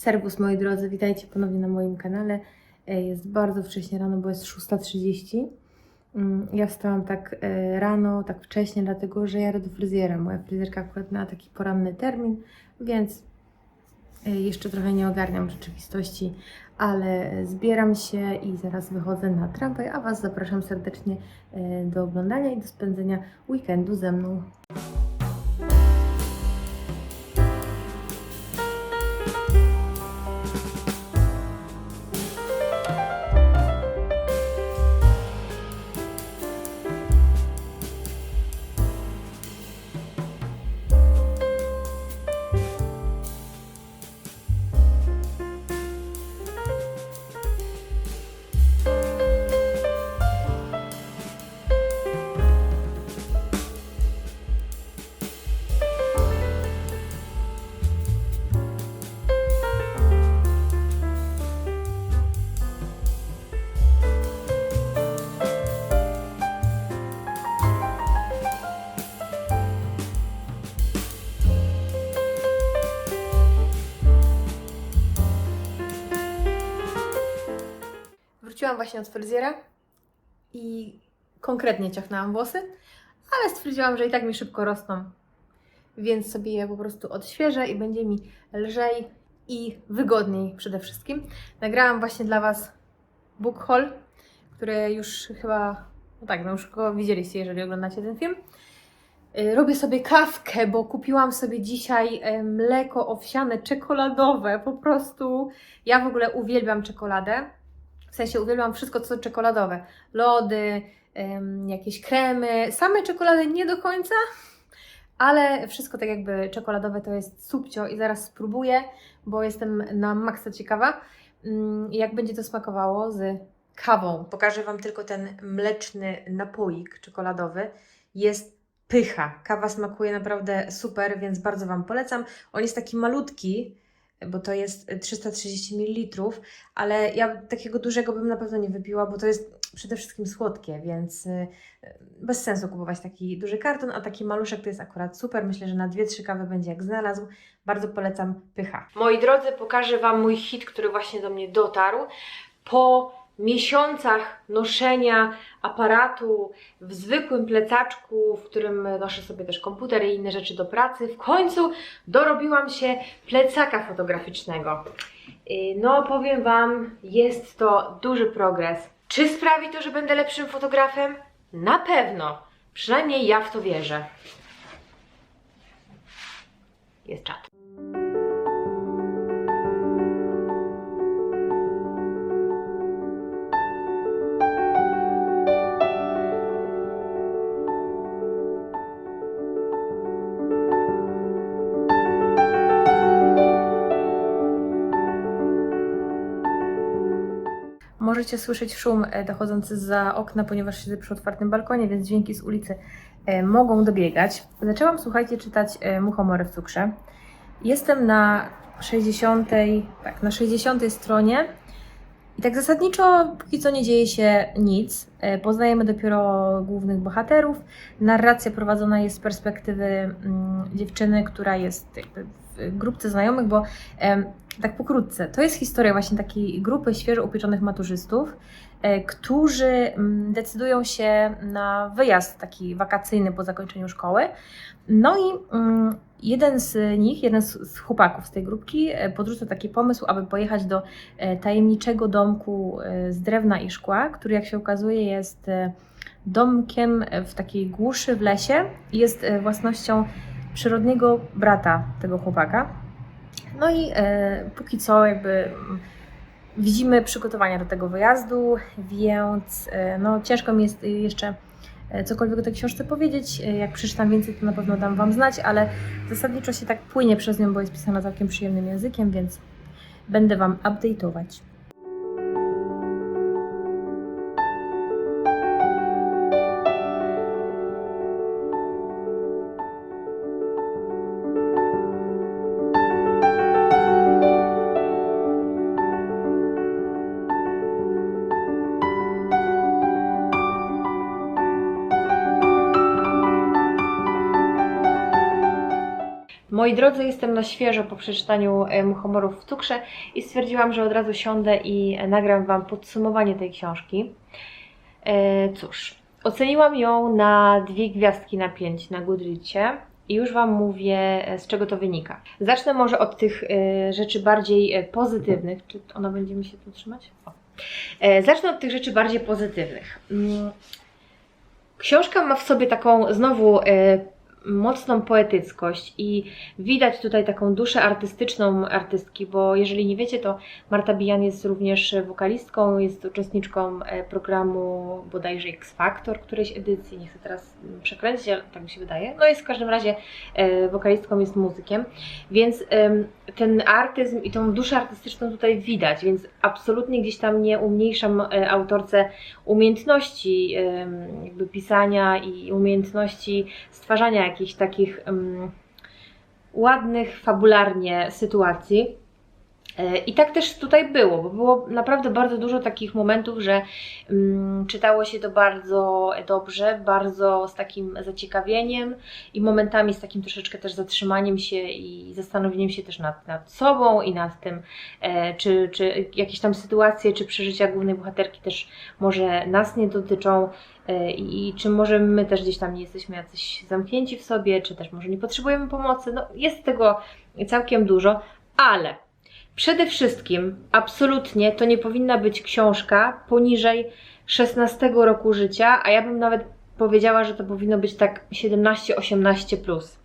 Serwus moi drodzy, witajcie ponownie na moim kanale. E, Jest bardzo wcześnie rano, bo jest 6.30. Mm, Ja wstałam tak e, rano, tak wcześnie, dlatego że jadę do fryzjera. Moja fryzjerka akurat miała taki poranny termin, więc e, jeszcze trochę nie ogarniam rzeczywistości, ale zbieram się i zaraz wychodzę na tramwaj, a Was zapraszam serdecznie do oglądania i do spędzenia weekendu ze mną. Wróciłam właśnie od fryzjera i konkretnie ciachnęłam włosy, ale stwierdziłam, że i tak mi szybko rosną, więc sobie je po prostu odświeżę i będzie mi lżej i wygodniej przede wszystkim. Nagrałam właśnie dla Was book haul, który już chyba, no tak, no już go widzieliście, jeżeli oglądacie ten film. Y, Robię sobie kawkę, bo kupiłam sobie dzisiaj e, mleko owsiane czekoladowe. Po prostu ja w ogóle uwielbiam czekoladę. W sensie uwielbiam wszystko, co czekoladowe. Lody, jakieś kremy. Same czekolady nie do końca, ale wszystko tak jakby czekoladowe to jest subcio i zaraz spróbuję, bo jestem na maksa ciekawa, mm, jak będzie to smakowało z kawą. Pokażę Wam tylko ten mleczny napoik czekoladowy. Jest pycha. Kawa smakuje naprawdę super, więc bardzo Wam polecam. On jest taki malutki, bo to jest 330 ml, ale ja takiego dużego bym na pewno nie wypiła, bo to jest przede wszystkim słodkie, więc y, bez sensu kupować taki duży karton, a taki maluszek to jest akurat super. Myślę, że na 2-3 kawy będzie jak znalazł. Bardzo polecam pycha. Moi drodzy, pokażę Wam mój hit, który właśnie do mnie dotarł. Po miesiącach noszenia aparatu w zwykłym plecaczku, w którym noszę sobie też komputer i inne rzeczy do pracy, w końcu dorobiłam się plecaka fotograficznego. Yy, No, powiem Wam, jest to duży progres. Czy sprawi to, że będę lepszym fotografem? Na pewno. Przynajmniej ja w to wierzę. Jest czat. Możecie słyszeć szum e, dochodzący za okna, ponieważ siedzę przy otwartym balkonie, więc dźwięki z ulicy e, mogą dobiegać. Zaczęłam, słuchajcie, czytać e, Muchomory w cukrze. Jestem na 60, tak, na 60 stronie i tak zasadniczo póki co nie dzieje się nic. Poznajemy dopiero głównych bohaterów. Narracja prowadzona jest z perspektywy mm, dziewczyny, która jest w grupce znajomych, bo tak pokrótce, to jest historia właśnie takiej grupy świeżo upieczonych maturzystów, e, którzy mm, decydują się na wyjazd taki wakacyjny po zakończeniu szkoły. No i mm, jeden z nich, jeden z, chłopaków z tej grupki e, podrzuca taki pomysł, aby pojechać do e, tajemniczego domku z drewna i szkła, który jak się okazuje jest domkiem w takiej głuszy w lesie i jest własnością przyrodniego brata tego chłopaka. No i e, póki co jakby mm, widzimy przygotowania do tego wyjazdu, więc e, no, ciężko mi jest jeszcze e, cokolwiek o tej książce powiedzieć. E, Jak przeczytam więcej, to na pewno dam Wam znać, ale zasadniczo się tak płynie przez nią, bo jest pisana całkiem przyjemnym językiem, więc będę Wam update'ować. Moi drodzy, jestem na świeżo po przeczytaniu e, Muchomorów w cukrze i stwierdziłam, że od razu siądę i e, nagram Wam podsumowanie tej książki. E, cóż, oceniłam ją na dwie gwiazdki na pięć na Goodreadsie i już Wam mówię, z czego to wynika. Zacznę może od tych rzeczy bardziej pozytywnych. Czy ona będzie mi się tu trzymać? O. Zacznę od tych rzeczy bardziej pozytywnych. Mm. Książka ma w sobie taką znowu mocną poetyckość i widać tutaj taką duszę artystyczną artystki, bo jeżeli nie wiecie, to Marta Bijan jest również wokalistką, jest uczestniczką e, programu bodajże X Factor którejś edycji, nie chcę teraz mm, przekręcić, ale tak mi się wydaje. No jest w każdym razie e, wokalistką, jest muzykiem, więc ten artyzm i tą duszę artystyczną tutaj widać, więc absolutnie gdzieś tam nie umniejszam e, autorce umiejętności jakby pisania i umiejętności stwarzania jakichś takich em, ładnych fabularnie sytuacji. E, I tak też tutaj było, bo było naprawdę bardzo dużo takich momentów, że mm, czytało się to bardzo dobrze, bardzo z takim zaciekawieniem i momentami z takim troszeczkę też zatrzymaniem się i zastanowieniem się też nad, nad sobą i nad tym, e, czy, czy jakieś tam sytuacje, czy przeżycia głównej bohaterki też może nas nie dotyczą e, i, i czy może my też gdzieś tam nie jesteśmy jacyś zamknięci w sobie, czy też może nie potrzebujemy pomocy. No, jest tego całkiem dużo, ale Przede wszystkim, absolutnie, to nie powinna być książka poniżej 16 roku życia, a ja bym nawet powiedziała, że to powinno być tak 17-18 plus.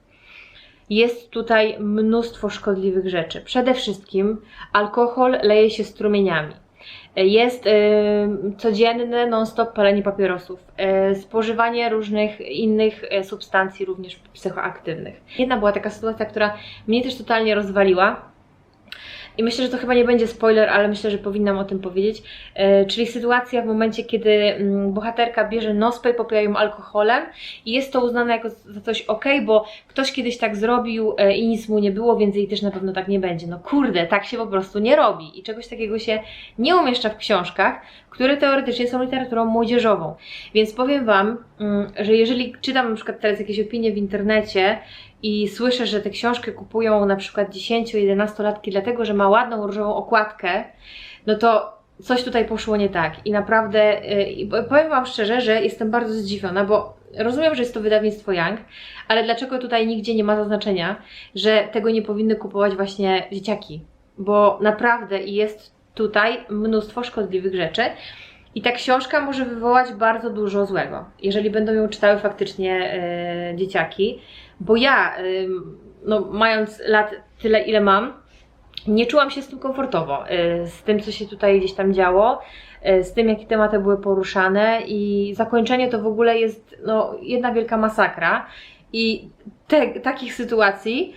Jest tutaj mnóstwo szkodliwych rzeczy. Przede wszystkim alkohol leje się strumieniami. Jest y, codzienne non-stop palenie papierosów, y, spożywanie różnych innych y, substancji, również psychoaktywnych. Jedna była taka sytuacja, która mnie też totalnie rozwaliła. I myślę, że to chyba nie będzie spoiler, ale myślę, że powinnam o tym powiedzieć. E, czyli sytuacja w momencie, kiedy mm, bohaterka bierze nospę i popija ją alkoholem i jest to uznane jako za coś ok, bo ktoś kiedyś tak zrobił e, i nic mu nie było, więc jej też na pewno tak nie będzie. No kurde, tak się po prostu nie robi i czegoś takiego się nie umieszcza w książkach, które teoretycznie są literaturą młodzieżową. Więc powiem Wam, mm, że jeżeli czytam na przykład teraz jakieś opinie w internecie i słyszę, że tę książkę kupują na przykład 10-11-latki dlatego, że ma ładną różową okładkę, no to coś tutaj poszło nie tak. I naprawdę, yy, powiem Wam szczerze, że jestem bardzo zdziwiona, bo rozumiem, że jest to wydawnictwo Young, ale dlaczego tutaj nigdzie nie ma zaznaczenia, że tego nie powinny kupować właśnie dzieciaki? Bo naprawdę jest tutaj mnóstwo szkodliwych rzeczy. I ta książka może wywołać bardzo dużo złego, jeżeli będą ją czytały faktycznie yy, dzieciaki. Bo ja, yy, no, mając lat tyle, ile mam, nie czułam się z tym komfortowo, yy, z tym, co się tutaj gdzieś tam działo, yy, z tym, jakie tematy były poruszane, i zakończenie to w ogóle jest no, jedna wielka masakra. I te, takich sytuacji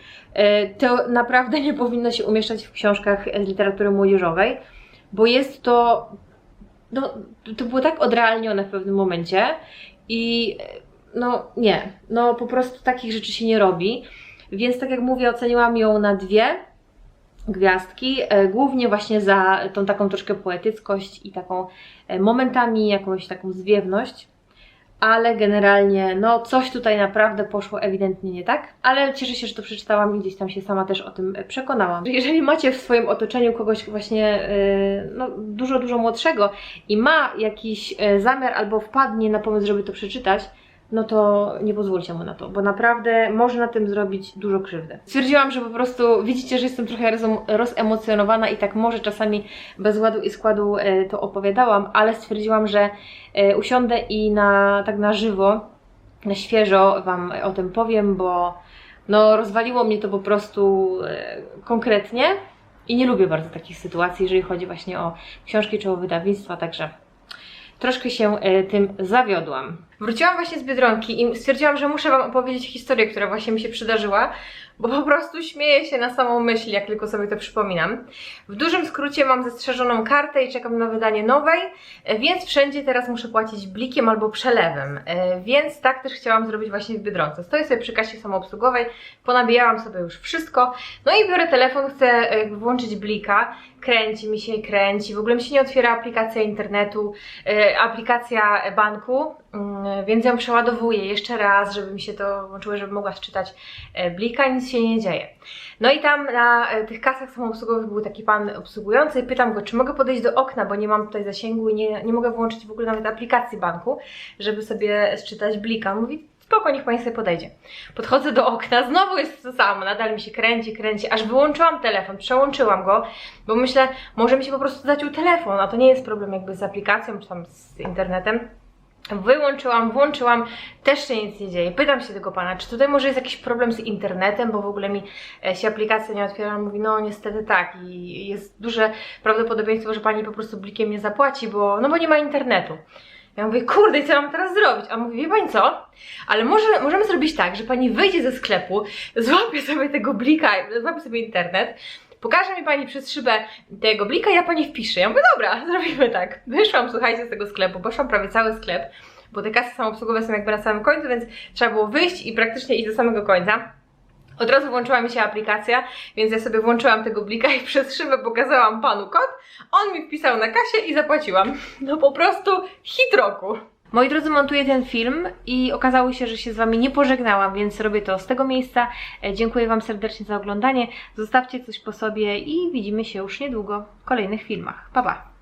to naprawdę nie powinno się umieszczać w książkach z literatury młodzieżowej, bo jest to no, to było tak odrealnione w pewnym momencie i no nie, no po prostu takich rzeczy się nie robi. Więc tak jak mówię, oceniłam ją na dwie gwiazdki, e, głównie właśnie za tą taką troszkę poetyckość i taką e, momentami jakąś taką zwiewność. Ale generalnie, no coś tutaj naprawdę poszło ewidentnie nie tak, ale cieszę się, że to przeczytałam i gdzieś tam się sama też o tym e, przekonałam. Jeżeli macie w swoim otoczeniu kogoś właśnie yy, no, dużo, dużo młodszego i ma jakiś yy, zamiar albo wpadnie na pomysł, żeby to przeczytać, no to nie pozwólcie mu na to, bo naprawdę może na tym zrobić dużo krzywdy. Stwierdziłam, że po prostu widzicie, że jestem trochę roz- rozemocjonowana i tak może czasami bez ładu i składu e, to opowiadałam, ale stwierdziłam, że e, usiądę i na, tak na żywo, na świeżo Wam o tym powiem, bo no rozwaliło mnie to po prostu e, konkretnie i nie lubię bardzo takich sytuacji, jeżeli chodzi właśnie o książki czy o wydawnictwa, także troszkę się tym zawiodłam. Wróciłam właśnie z Biedronki i stwierdziłam, że muszę Wam opowiedzieć historię, która właśnie mi się przydarzyła, bo po prostu śmieję się na samą myśl, jak tylko sobie to przypominam. W dużym skrócie mam zastrzeżoną kartę i czekam na wydanie nowej, e, więc wszędzie teraz muszę płacić blikiem albo przelewem, e, więc tak też chciałam zrobić właśnie w Biedronce. Stoję sobie przy kasie samoobsługowej, ponabijałam sobie już wszystko, no i biorę telefon, chcę e, włączyć blika, kręci mi się, kręci, w ogóle mi się nie otwiera aplikacja internetu, aplikacja banku, Więc ją przeładowuję jeszcze raz, żeby mi się to włączyło, żeby mogła czytać e, blika, nic się nie dzieje. No i tam na e, tych kasach samoobsługowych był taki pan obsługujący i pytam go, czy mogę podejść do okna, bo nie mam tutaj zasięgu i nie, nie mogę włączyć w ogóle nawet aplikacji banku, żeby sobie czytać blika. Mówi, spoko, niech pani sobie podejdzie. Podchodzę do okna, znowu jest to samo, nadal mi się kręci, kręci, aż wyłączyłam telefon, przełączyłam go, bo myślę, może mi się po prostu zaciął telefon, a to nie jest problem jakby z aplikacją czy tam z internetem. Wyłączyłam, włączyłam, też się nic nie dzieje. Pytam się tego pana, czy tutaj może jest jakiś problem z internetem, bo w ogóle mi e, się aplikacja nie otwiera. Mówi, no niestety tak i jest duże prawdopodobieństwo, że pani po prostu blikiem nie zapłaci, bo, no bo nie ma internetu. Ja mówię, kurde, co mam teraz zrobić? A on mówi, wie pani co? Ale może, możemy zrobić tak, że pani wyjdzie ze sklepu, złapie sobie tego blika, złapie sobie internet, pokaże mi pani przez szybę tego blika, ja pani wpiszę. Ja mówię, dobra, zrobimy tak. Wyszłam, słuchajcie, z tego sklepu, poszłam prawie cały sklep, bo te kasy samoobsługowe są jakby na samym końcu, więc trzeba było wyjść i praktycznie iść do samego końca. Od razu włączyła mi się aplikacja, więc ja sobie włączyłam tego blika i przez szybę pokazałam panu kod. On mi wpisał na kasie i zapłaciłam. No po prostu hit roku. Moi drodzy, montuję ten film i okazało się, że się z Wami nie pożegnałam, więc robię to z tego miejsca. E, Dziękuję Wam serdecznie za oglądanie. Zostawcie coś po sobie i widzimy się już niedługo w kolejnych filmach. Pa, pa!